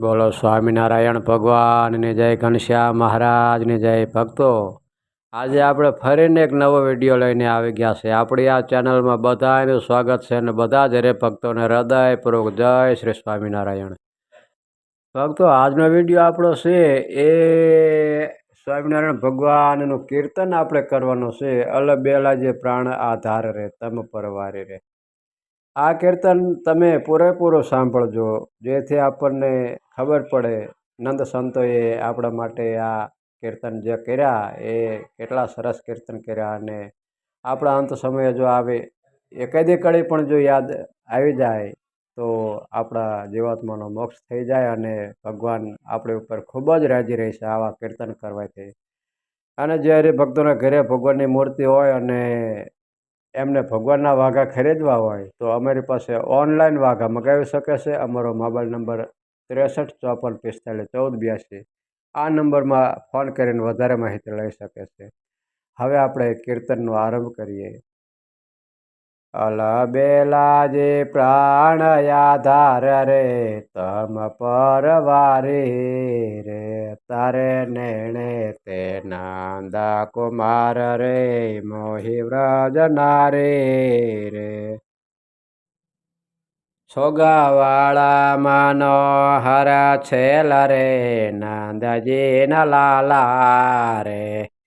બોલો સ્વામિનારાયણ ભગવાનની જય ઘનશ્યામ મહારાજની જય ભક્તો. આજે આપણે ફરીને એક નવો વીડિયો લઈને આવી ગયા છે આપણી આ ચેનલમાં બધાનું સ્વાગત છે અને બધા જ હરે ભક્તોને હૃદયપૂર્વક જય શ્રી સ્વામિનારાયણ. ભક્તો, આજનો વીડિયો આપણો છે એ સ્વામિનારાયણ ભગવાનનું કીર્તન આપણે કરવાનું છે. અલબેલા જે પ્રાણ આધાર રે, તમ પરવારે રે. આ કીર્તન તમે પૂરેપૂરું સાંભળજો, જેથી આપણને ખબર પડે નંદ સંતોએ આપણા માટે આ કીર્તન જે કર્યા, એ કેટલા સરસ કીર્તન કર્યા અને આપણા અંત સમયે જો આવે એકાદી કડી પણ જો યાદ આવી જાય, તો આપણા જીવાત્માનો મોક્ષ થઈ જાય અને ભગવાન આપણી ઉપર ખૂબ જ રાજી રહેશે આવા કીર્તન કરવાથી. અને જ્યારે ભક્તોના ઘરે ભગવાનની મૂર્તિ હોય અને એમને ભગવાનના વાઘા ખરીદવા હોય, તો અમારી પાસે ઓનલાઈન વાઘા મગાવી શકે છે. અમારો મોબાઈલ નંબર ત્રેસઠ, ચોપન, પિસ્તાલીસ, ચૌદ, બ્યાસી. આ નંબરમાં ફોન કરીને વધારે માહિતી લઈ શકે છે. હવે આપણે કીર્તનનો આરંભ કરીએ. અલબેલા જે પ્રાણ આધાર રે, તમ પરવારી રે, તારે નેણે તે નાંદા કુમાર રે, મોહી વ્રજ નારી રે. છોગાવાળા માનો હર છેલ રે નાંદજી લાલા રે.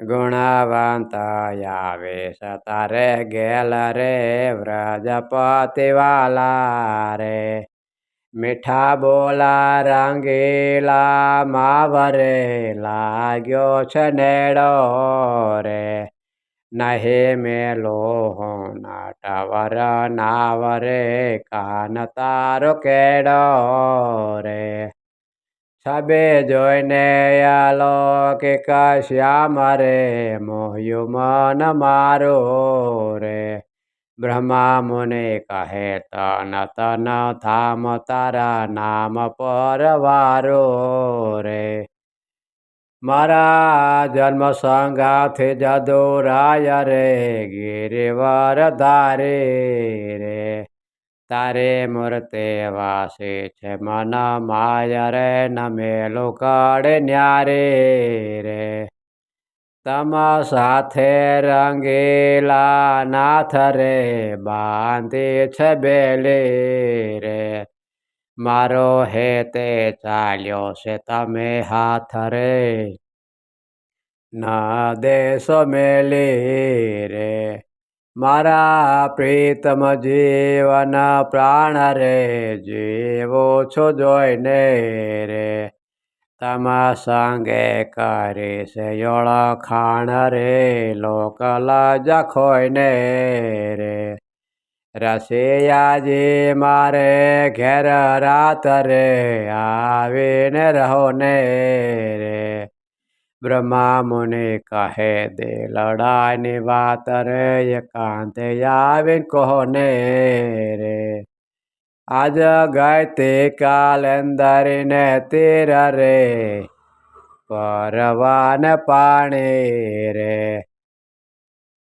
ગુણવંત આવે સતારે ગેલ રે, વ્રજપતિ વાલા રે. મીઠા બોલા રંગીલા માવરે લાગ્યો છે નેડો રે. નહે મેલો નાટવર નાવરે કાન તારો કેડો રે. છબે જોઈને આલો કે કશ્યામ રે મોહ્યું મન મારો રે. બ્રહ્મા મુને કહે, તન તન થામ તારા નામ પરવારો રે. મારા જન્મ સંગાથી જદુરાય રે, ગિરિવર ધારે રે. તારે મૂર્તે વાસે છે મન માયા રે નમે લોકડ ન્યારે રે. તમા સાથે રંગેલા નાથ રે બાંધે છે બેલે રે. મારો હે તે ચાલ્યો છે તમે હાથ રે ના દેશો મેલે રે. મારા પ્રીતમ જીવન પ્રાણ રે, જીવો છો જોઈને રે. તમા સંગે કરે છે ઓળખાણ રે, લોક લજ ખોઈને રે. રસિયાજી મારે ઘેર રાત રે, આવીને રહો ને રે. બ્રહ્મા મુનિ કહે, દે લડાઈની વાત રે, એકાંતે આવીને કોને રે? આજ ગાયતે કાલેન્દરીને તીર રે, પરવાન પાણી રે.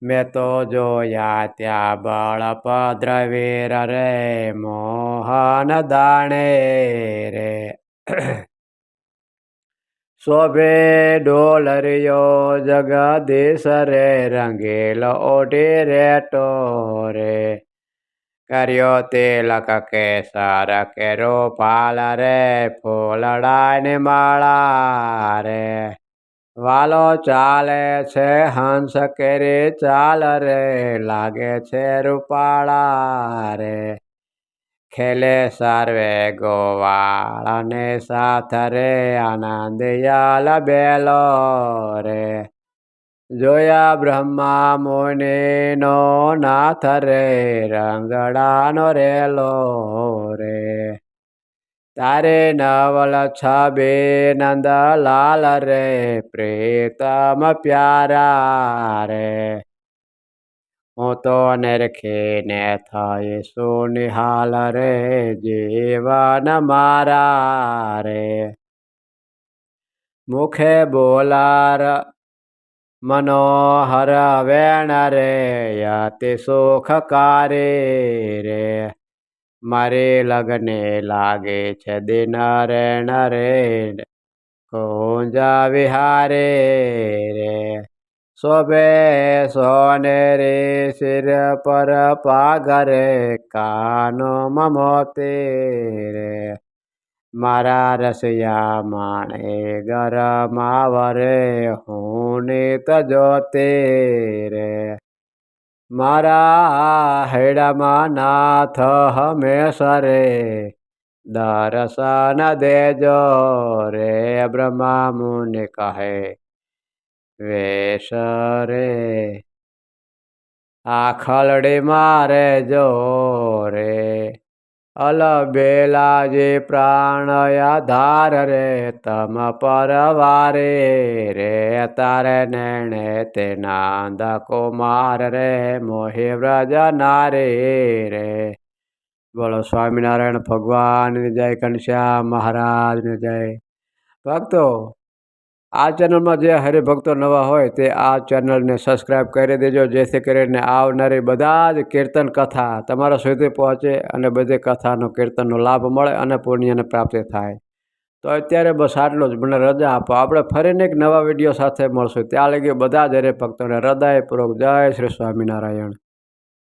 મેં તો જોયા ત્યાં બળપદ્રવીર રે મોહન દાણે રે. શોભે ડોલરિયો જગદીશ રે રંગેલો ઓઢી રે રે કર્યો તિલક કેસર, કેરો પાલ રે ફૂલડાની માળા રે. વાલો ચાલે છે, હંસ કેરી ચાલ રે, લાગે છે રૂપાળા રે. ખેલે સર્વે ગોવાળને સાથ રે આનંદયાલ બેલો રે. જોયા બ્રહ્મા મોનેનો નાથ રે, રંગડાનો રેલો રે. તારે નવલ છબે નંદલાલ રે, પ્રેતમ પ્યારા રે. હું તો નિરખીને થઈ સુનિહાલ રે જીવન મારા રે? મુખે બોલાર મનોહર વેણ રે, અતિ સુખકારી રે. મારે લગને લાગે છે દિન રેણ રે કુંજા વિહારે રે. શોભે સોને રે શિર પર પાઘરે કાનો મમોતે રે મારા રસિયા માણે ગરમાવરે હું નીત જોતે રે મારા હેડામાં નાથ હમેશરે દર્શન દેજો રે બ્રહ્મા મુનિ કહે. વેશ રે આ ખલડી મારે જો રે અલબેલાજી પ્રાણયા ધાર રે, તમ પરવારે રે. તારે નેણે તે નાંદ કુમાર રે, મોહે વ્રજ નારી રે. બોલો સ્વામિનારાયણ ભગવાનની જય ઘનશ્યામ મહારાજની જય. ભક્તો આ ચેનલમાં જે હરિભક્તો નવા હોય તે આ ચેનલને સબસ્ક્રાઈબ કરી દેજો. જેથી કરીને આવનારી બધા જ કીર્તન કથા તમારા સુધી પહોંચે અને બધી કથાનો કીર્તનનો લાભ મળે અને પુણ્યને પ્રાપ્તિ થાય. તો અત્યારે બસ આટલું જ. મને રજા આપો. આપણે ફરીને એક નવા વીડિયો સાથે મળશું. ત્યાં લગી બધા જ હરિભક્તોને હૃદયપૂર્વક જય શ્રી સ્વામિનારાયણ.